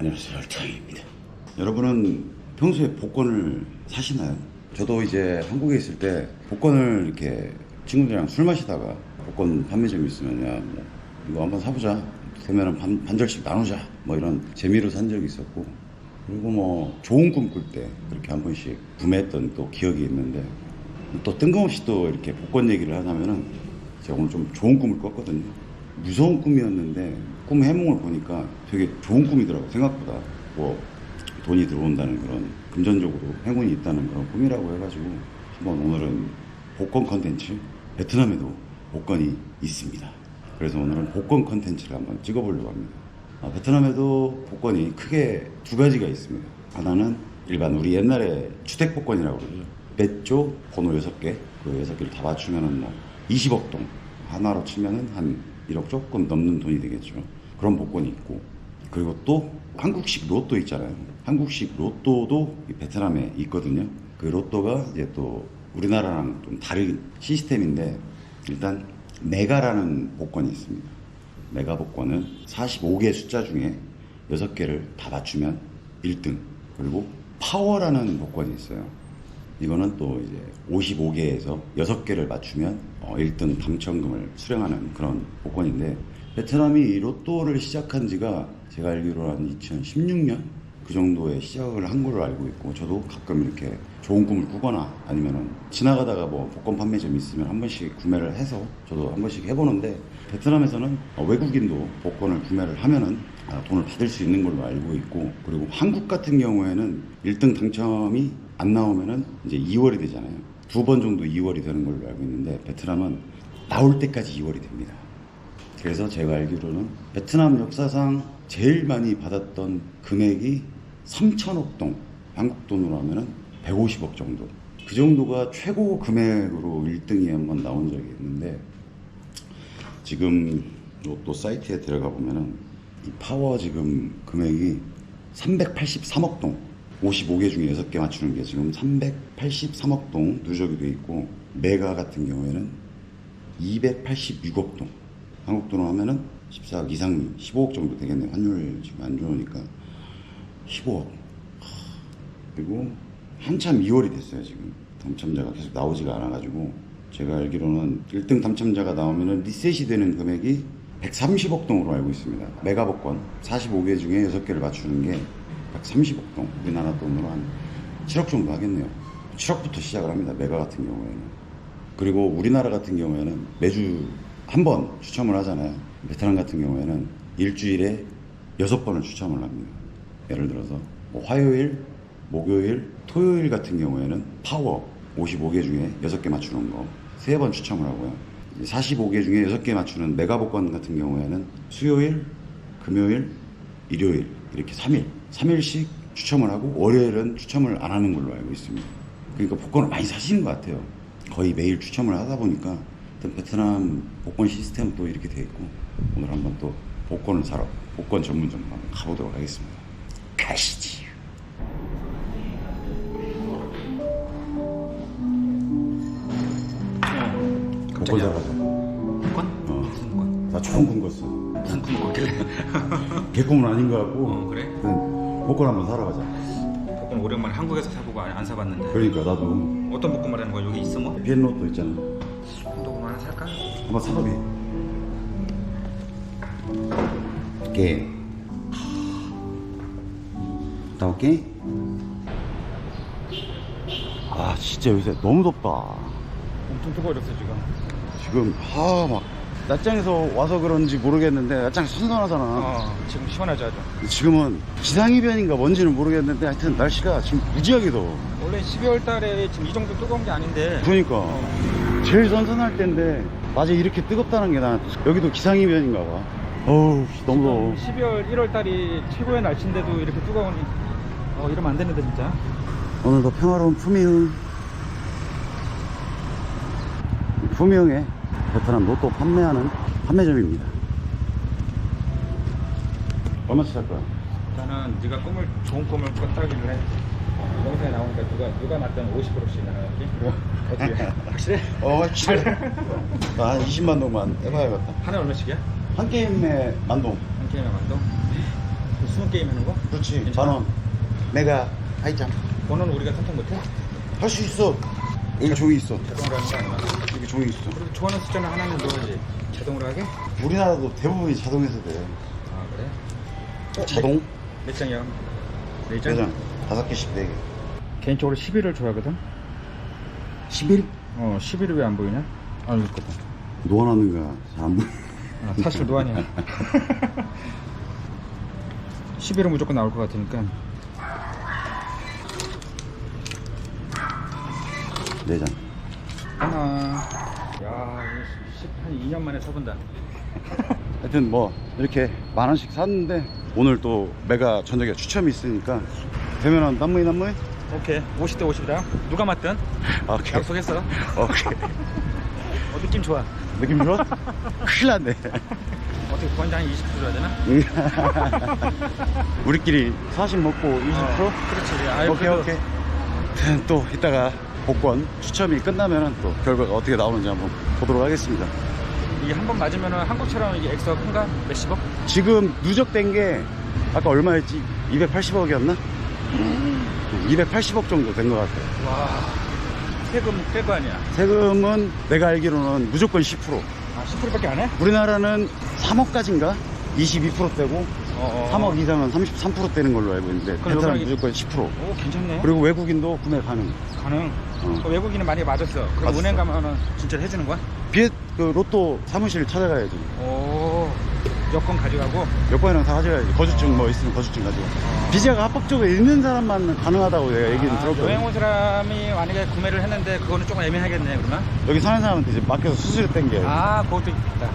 안녕하세요 열창입니다 여러분은 평소에 복권을 사시나요? 저도 이제 한국에 있을 때 복권을 이렇게 친구들이랑 술 마시다가 복권 판매점 있으면 야뭐 이거 한번 사보자 되면은 반, 반절씩 나누자 뭐 이런 재미로 산 적이 있었고 그리고 뭐 좋은 꿈 꿀 때 그렇게 한 번씩 구매했던 또 기억이 있는데 또 뜬금없이 또 이렇게 복권 얘기를 하자면은 제가 오늘 좀 좋은 꿈을 꿨거든요. 무서운 꿈이었는데 꿈 해몽을 보니까 되게 좋은 꿈이더라고요. 생각보다 뭐 돈이 들어온다는 그런 금전적으로 행운이 있다는 그런 꿈이라고 해가지고 한번 오늘은 복권 컨텐츠 베트남에도 복권이 있습니다. 그래서 오늘은 복권 컨텐츠를 한번 찍어보려고 합니다. 아, 베트남에도 복권이 크게 두 가지가 있습니다. 하나는 일반 우리 옛날에 주택 복권이라고 그러죠. 배조 번호 6개, 그 6개를 다 맞추면은 뭐 20억 동 하나로 치면은 한 1억 조금 넘는 돈이 되겠죠. 그런 복권이 있고 그리고 또 한국식 로또 있잖아요. 한국식 로또도 이 베트남에 있거든요. 그 로또가 이제 또 우리나라랑 좀 다른 시스템인데 일단 메가라는 복권이 있습니다. 메가 복권은 45개 숫자 중에 6개를 다 맞추면 1등. 그리고 파워라는 복권이 있어요. 이거는 또 이제 55개에서 6개를 맞추면 어, 1등 당첨금을 수령하는 그런 복권인데 베트남이 이 로또를 시작한 지가 제가 알기로 한 2016년 그 정도에 시작을 한 걸로 알고 있고 저도 가끔 이렇게 좋은 꿈을 꾸거나 아니면은 지나가다가 뭐 복권 판매점 있으면 한 번씩 구매를 해서 저도 한 번씩 해보는데 베트남에서는 어, 외국인도 복권을 구매를 하면은 아, 돈을 받을 수 있는 걸로 알고 있고 그리고 한국 같은 경우에는 1등 당첨이 안 나오면은 이제 2월이 되잖아요. 두 번 정도 2월이 되는 걸로 알고 있는데 베트남은 나올 때까지 2월이 됩니다. 그래서 제가 알기로는 베트남 역사상 제일 많이 받았던 금액이 3천억 동, 한국 돈으로 하면은 150억 정도. 그 정도가 최고 금액으로 1등이 한 번 나온 적이 있는데 지금 로또 사이트에 들어가 보면은 이 파워 지금 금액이 383억 동. 55개 중에 6개 맞추는 게 지금 383억 동 누적이 돼 있고 메가 같은 경우에는 286억 동. 한국 돈으로 하면은 14억 이상 15억 정도 되겠네요. 환율 지금 안 좋으니까 15억. 그리고 한참 2월이 됐어요 지금 당첨자가 계속 나오지가 않아가지고 제가 알기로는 1등 당첨자가 나오면은 리셋이 되는 금액이 130억 동으로 알고 있습니다. 메가복권 45개 중에 6개를 맞추는 게 130억 동 우리나라 돈으로 한 7억 정도 하겠네요. 7억부터 시작을 합니다. 메가 같은 경우에는. 그리고 우리나라 같은 경우에는 매주 한 번 추첨을 하잖아요. 베트남 같은 경우에는 일주일에 여섯 번을 추첨을 합니다. 예를 들어서 뭐 화요일, 목요일, 토요일 같은 경우에는 파워 55개 중에 6개 맞추는 거세번 추첨을 하고요. 45개 중에 6개 맞추는 메가복권 같은 경우에는 수요일, 금요일, 일요일 이렇게 3일, 3일씩 추첨을 하고 월요일은 추첨을 안 하는 걸로 알고 있습니다. 그러니까 복권을 많이 사시는 것 같아요. 거의 매일 추첨을 하다 보니까 베트남 복권 시스템 또 이렇게 돼 있고 오늘 한번 또 복권을 사러 복권 전문점 한번 가보도록 하겠습니다. 가시지. 복권 사러 가자. 복권? 어. 무슨 복권? 나 처음 군 꿨어. 무슨 꿈 꿨길래? 개꿈은 아닌 것 같고. 어, 그래? 그냥 복권 한번 사러 가자. 복권 오랜만에 한국에서 사보고 안, 안 사봤는데 그러니까 나도 어떤 복권 말하는 거야? 여기 있어 뭐? 비엔로또 있잖아. 복권 하나 살까? 한번 사보게. 게임. 다 오케이? 아 진짜 요새 너무 덥다. 엄청 뜨거워졌어 지금 지금 아막 낮장에서 와서 그런지 모르겠는데 낮장 선선하잖아. 어 지금 시원하죠 아주 지금은 기상이변인가 뭔지는 모르겠는데 하여튼 날씨가 지금 무지하게 더워. 원래 12월 달에 지금 이 정도 뜨거운 게 아닌데 그러니까 제일 선선할 때인데 낮에 이렇게 뜨겁다는 게 난 여기도 기상이변인가 봐. 어우 너무 더워. 12월 1월 달이 최고의 날씨인데도 이렇게 뜨거우니 어 이러면 안 되는데 진짜 오늘도 평화로운 푸미흥 푸미흥에 베트남 로또 판매하는 판매점입니다 얼마치 살 거야? 일단은 네가 꿈을 좋은 꿈을 꿨다길래 영상에 나오니까 누가 누가 맞든 50%씩 나가야지 어떻게 확실해? 어 확실해 나 한 20만 동만 해봐야겠다 하나 얼마씩이야? 한 게임에 만동 한 게임에 만동? 숨은 게임 하는 거? 그렇지. 괜찮아? 만원. 메가 하이잠. 번호는 우리가 선택 못해? 할 수 있어. 여기 종이 있어. 자동으로 하는 거 아니야? 종이 있어. 그리고 좋아하는 숫자는 하나는 넣어야지 자동으로 하게? 우리나라도 대부분이 자동에서 돼. 아 그래? 자동? 몇 장이야? 네 장? 대장. 다섯 개씩 네 개. 개인적으로 11을 좋아하거든? 11? 어 11이 왜 안 보이냐? 아 여기 있거든 놓아놨는가? 잘안 보여. 아, 사실 노안이야 11은 무조건 나올 것 같으니까 네 장. 하나 야 이거 10, 한 2년 만에 사본다 하여튼 뭐 이렇게 만 원씩 샀는데 오늘 또 메가 저녁에 추첨이 있으니까 되면은 남무이 남무이? 오케이 50대 50이다 누가 맞든 아, 오케이. 약속했어 오케이. 어 느낌 좋아 느낌 좋아? 큰일 났네. 어떻게 권장 20% 줘야 되나? 우리끼리 40 먹고 20%? 어, 그렇지 아유, 오케이 그래도 오케이. 하여튼 또 이따가 복권 추첨이 끝나면은 또 결과가 어떻게 나오는지 한번 보도록 하겠습니다. 이게 한 번 맞으면 한국처럼 이게 액수가 큰가? 몇십억? 지금 누적된 게 아까 얼마였지? 280억이었나? 280억 정도 된 것 같아요. 와 세금 뺄거 아니야 세금은 내가 알기로는 무조건 10%. 아 10%밖에 안 해? 우리나라는 3억까지인가? 22%대고 어, 3억 이상은 33%대는 걸로 알고 있는데 그럼 베트남 무조건 10%. 오 괜찮네 그리고 외국인도 구매 가능. 가능 어. 그 외국인은 많이 맞았어 그럼 맞았어. 은행 가면은 진짜 해주는 거야? 비엣 그 로또 사무실 찾아가야지. 오 여권 가져가고 여권이랑 다 가져가야지. 거주증 뭐 있으면 거주증 가지고. 비자가 합법적으로 있는 사람만 가능하다고 내가 얘기는 아, 들었거든. 여행 온 사람이 만약에 구매를 했는데 그거는 조금 애매하겠네 그러면 여기 사는 사람한테 이제 맡겨서 수수료 땡겨야지. 아 그것도 있다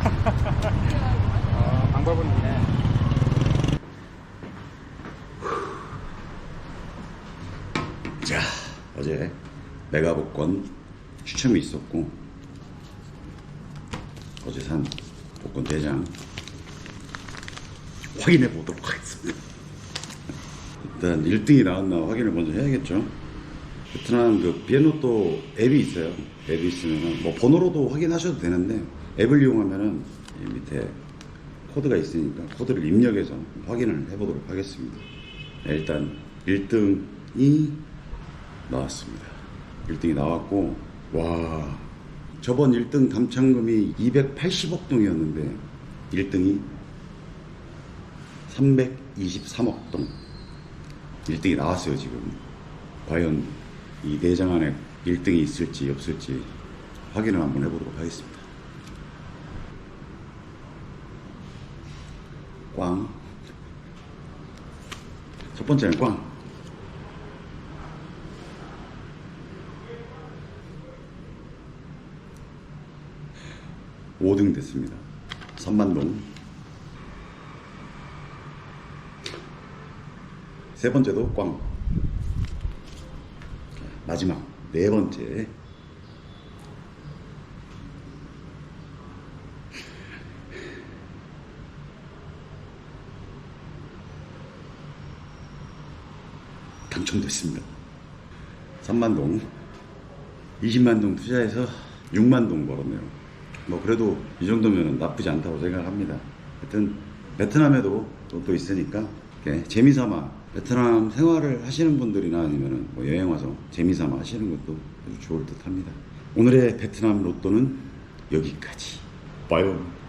어, 방법은 있네 자, 어제 메가 복권 추첨이 있었고 어제 산 복권 대장 확인해 보도록 하겠습니다. 일단 1등이 나왔나 확인을 먼저 해야겠죠. 베트남 그 비엔로또 앱이 있어요. 앱이 있으면 뭐 번호로도 확인하셔도 되는데 앱을 이용하면은 이 밑에 코드가 있으니까 코드를 입력해서 확인을 해보도록 하겠습니다. 네, 일단 1등이 나왔습니다. 1등이 나왔고 와 저번 1등 당첨금이 280억 동이었는데 1등이 323억 동. 1등이 나왔어요 지금. 과연 이 내장 안에 1등이 있을지 없을지 확인을 한번 해보도록 하겠습니다. 꽝. 첫 번째는 꽝 5등 됐습니다. 3만동. 세 번째도 꽝. 자, 마지막 네 번째. 당첨됐습니다. 3만동. 20만동 투자해서 6만동 벌었네요. 뭐 그래도 이 정도면 나쁘지 않다고 생각합니다. 하여튼 베트남에도 또, 또 있으니까 재미삼아 베트남 생활을 하시는 분들이나 아니면 뭐 여행 와서 재미삼아 하시는 것도 아주 좋을 듯 합니다. 오늘의 베트남 로또는 여기까지. 봐요.